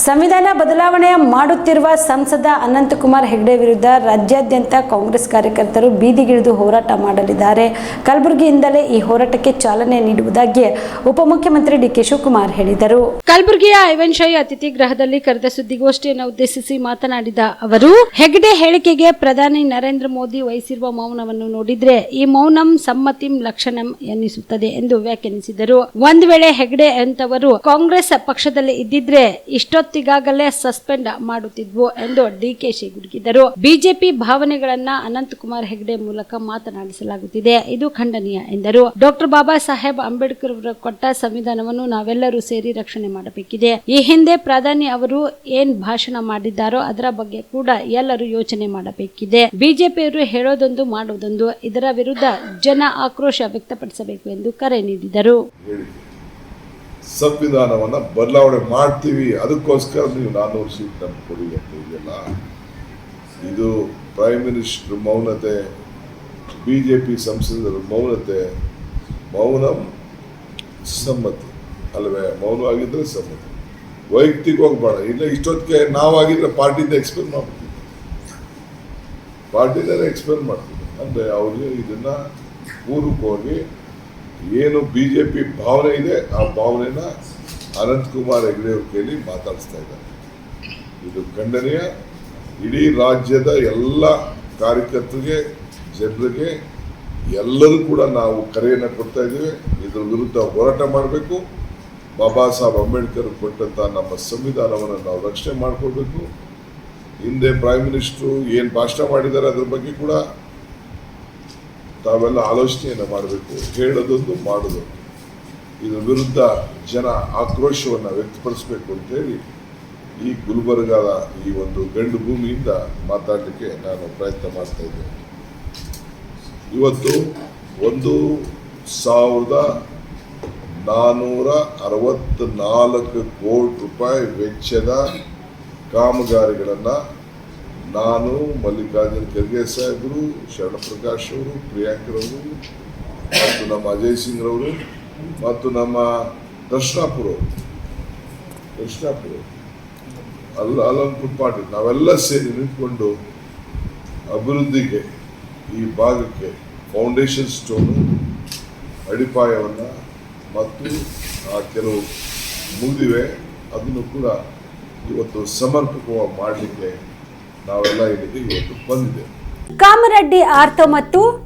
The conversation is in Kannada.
ಸಂವಿಧಾನ ಬದಲಾವಣೆ ಮಾಡುತ್ತಿರುವ ಸಂಸದ ಅನಂತಕುಮಾರ್ ಹೆಗಡೆ ವಿರುದ್ಧ ರಾಜ್ಯಾದ್ಯಂತ ಕಾಂಗ್ರೆಸ್ ಕಾರ್ಯಕರ್ತರು ಬೀದಿಗಿಳಿದು ಹೋರಾಟ ಮಾಡಲಿದ್ದಾರೆ. ಕಲಬುರಗಿಯಿಂದಲೇ ಈ ಹೋರಾಟಕ್ಕೆ ಚಾಲನೆ ನೀಡುವುದಾಗಿ ಉಪಮುಖ್ಯಮಂತ್ರಿ ಡಿಕೆ ಶಿವಕುಮಾರ್ ಹೇಳಿದರು. ಕಲಬುರಗಿಯ ಐವನ್ಶಾಹಿ ಅತಿಥಿ ಗೃಹದಲ್ಲಿ ಕರೆದ ಸುದ್ದಿಗೋಷ್ಠಿಯನ್ನು ಉದ್ದೇಶಿಸಿ ಮಾತನಾಡಿದ ಅವರು, ಹೆಗಡೆ ಹೇಳಿಕೆಗೆ ಪ್ರಧಾನಿ ನರೇಂದ್ರ ಮೋದಿ ವಹಿಸಿರುವ ಮೌನವನ್ನು ನೋಡಿದ್ರೆ ಈ ಮೌನಂ ಸಮ್ಮತಿಂ ಲಕ್ಷಣಂ ಎನ್ನಿಸುತ್ತದೆ ಎಂದು ವ್ಯಾಖ್ಯಾನಿಸಿದರು. ಒಂದು ವೇಳೆ ಹೆಗಡೆ ಅಂತವರು ಕಾಂಗ್ರೆಸ್ ಪಕ್ಷದಲ್ಲಿ ಇದ್ದಿದ್ರೆ ಇಷ್ಟೊತ್ತಿಗಾಗಲೇ ಸಸ್ಪೆಂಡ್ ಮಾಡುತ್ತಿದ್ವು ಎಂದು ಡಿಕೆಶಿ ಗುಡುಗಿದರು ಬಿಜೆಪಿ ಭಾವನೆಗಳನ್ನ ಅನಂತಕುಮಾರ್ ಹೆಗಡೆ ಮೂಲಕ ಮಾತನಾಡಿಸಲಾಗುತ್ತಿದೆ. ಇದು ಖಂಡನೀಯ ಎಂದರು. ಡಾಕ್ಟರ್ ಬಾಬಾ ಸಾಹೇಬ್ ಅಂಬೇಡ್ಕರ್ ಅವರು ಕೊಟ್ಟ ಸಂವಿಧಾನವನ್ನು ನಾವೆಲ್ಲರೂ ಸೇರಿ ರಕ್ಷಣೆ ಮಾಡಬೇಕಿದೆ. ಈ ಹಿಂದೆ ಪ್ರಧಾನಿ ಅವರು ಏನ್ ಭಾಷಣ ಮಾಡಿದ್ದಾರೋ ಅದರ ಬಗ್ಗೆ ಕೂಡ ಎಲ್ಲರೂ ಯೋಚನೆ ಮಾಡಬೇಕಿದೆ. ಬಿಜೆಪಿಯವರು ಹೇಳೋದೊಂದು ಮಾಡೋದೊಂದು ಇದರ ವಿರುದ್ಧ ಜನ ಆಕ್ರೋಶ ವ್ಯಕ್ತಪಡಿಸಬೇಕು ಎಂದು ಕರೆ ನೀಡಿದರು. ಸಂವಿಧಾನವನ್ನ ಬದಲಾವಣೆ ಮಾಡ್ತೀವಿ. ಅದಕ್ಕೋಸ್ಕರ ನೀವು ನಾನ್ನೂರು ಸೀಟ್ ನಮ್ಗೆ ಕೊಡಿ ಅಂತ ಇದೆಯಲ್ಲ. ಇದು ಪ್ರೈಮ್ ಮಿನಿಸ್ಟರ್ ಮೌನತೆ ಬಿ ಜೆ ಪಿ ಸಂಸದರ ಮೌನತೆ, ಮೌನಂ ಸಮ್ಮತಿ. ಅಲ್ವೇ? ಮೌನವಾಗಿದ್ದರೆ ಸಮ್ಮತಿ. ವೈಯಕ್ತಿಕ ಹೋಗ್ಬೇಡ ಇಲ್ಲ ಇಷ್ಟೊತ್ತಿಗೆ ನಾವಾಗಿದ್ರೆ ಪಾರ್ಟಿಯಿಂದ ಎಕ್ಸ್ಪ್ಲೇನ್ ಮಾಡ್ತೀವಿ ಪಾರ್ಟಿಯಿಂದ ಎಕ್ಸ್ಪ್ಲೇನ್ ಮಾಡ್ತೀವಿ. ಅಂದರೆ ಅವರು ಇದನ್ನು ಊರಿಗೆ ಹೋಗಿ ಏನು ಬಿ ಜೆ ಪಿ ಭಾವನೆ ಇದೆ, ಆ ಭಾವನೆನ ಅನಂತಕುಮಾರ್ ಹೆಗಡೆ ಅವ್ರ ಕೈಲಿ ಮಾತಾಡಿಸ್ತಾ ಇದ್ದಾರೆ. ಇದು ಖಂಡನೀಯ. ಇಡೀ ರಾಜ್ಯದ ಎಲ್ಲ ಕಾರ್ಯಕರ್ತರಿಗೆ, ಜನರಿಗೆ, ಎಲ್ಲರೂ ಕೂಡ ನಾವು ಕರೆಯನ್ನು ಕೊಡ್ತಾ ಇದ್ದೀವಿ. ಇದ್ರ ವಿರುದ್ಧ ಹೋರಾಟ ಮಾಡಬೇಕು. ಬಾಬಾ ಸಾಹೇಬ್ ಅಂಬೇಡ್ಕರ್ ಕೊಟ್ಟಂಥ ನಮ್ಮ ಸಂವಿಧಾನವನ್ನು ನಾವು ರಕ್ಷಣೆ ಮಾಡಿಕೊಳ್ಬೇಕು. ಹಿಂದೆ ಪ್ರೈಮ್ ಮಿನಿಸ್ಟ್ರು ಏನು ಭಾಷಣ ಮಾಡಿದ್ದಾರೆ ಅದ್ರ ಬಗ್ಗೆ ಕೂಡ ತಾವೆಲ್ಲ ಆಲೋಚನೆಯನ್ನು ಮಾಡಬೇಕು, ಹೇಳೋದೊಂದು ಮಾಡೋದೊಂದು ಇದರ ವಿರುದ್ಧ ಜನ ಆಕ್ರೋಶವನ್ನು ವ್ಯಕ್ತಪಡಿಸಬೇಕು ಅಂತೇಳಿ ಈ ಗುಲ್ಬರ್ಗಾದ ಈ ಒಂದು ಗಂಡು ಭೂಮಿಯಿಂದ ಮಾತಾಡಲಿಕ್ಕೆ ನಾನು ಪ್ರಯತ್ನ ಮಾಡ್ತಾ ಇವತ್ತು ಒಂದು ಸಾವಿರದ ನಾನ್ನೂರ ಅರವತ್ತ್ನಾಲ್ಕು ಕೋಟಿ ರೂಪಾಯಿ ವೆಚ್ಚದ ಕಾಮಗಾರಿಗಳನ್ನು ನಾನು ಮಲ್ಲಿಕಾರ್ಜುನ ಖರ್ಗೆ ಸಾಹೇಬರು, ಶರಣಪ್ರಕಾಶ್ ಅವರು ಪ್ರಿಯಾಂಕರವರು ಮತ್ತು ನಮ್ಮ ಅಜಯ್ ಸಿಂಗ್ರವರು ಮತ್ತು ನಮ್ಮ ದರ್ಶನಾಪುರ ದರ್ಶನಾಪುರ. ಅಲ್ಲ, ಅಲ್ಲೊಂದು ಪಾಟೀಲ್ ನಾವೆಲ್ಲ ಸೇರಿ ನಿಂತ್ಕೊಂಡು ಅಭಿವೃದ್ಧಿಗೆ, ಈ ಭಾಗಕ್ಕೆ ಫೌಂಡೇಶನ್ ಸ್ಟೋನು, ಅಡಿಪಾಯವನ್ನು ಮತ್ತು ಆ ಕೆಲವು ಮುಗಿದಿವೆ ಅದನ್ನು ಕೂಡ ಇವತ್ತು ಸಮರ್ಪಕವಾಗಿ ಮಾಡಲಿಕ್ಕೆ ನಾವೆಲ್ಲ ಇಲ್ಲಿಗೆ ಇವತ್ತು ಬಂದಿದ್ದೇವೆ. ಕಾಮರೆಡ್ಡಿ ಆರ್ತೋ ಮತ್ತು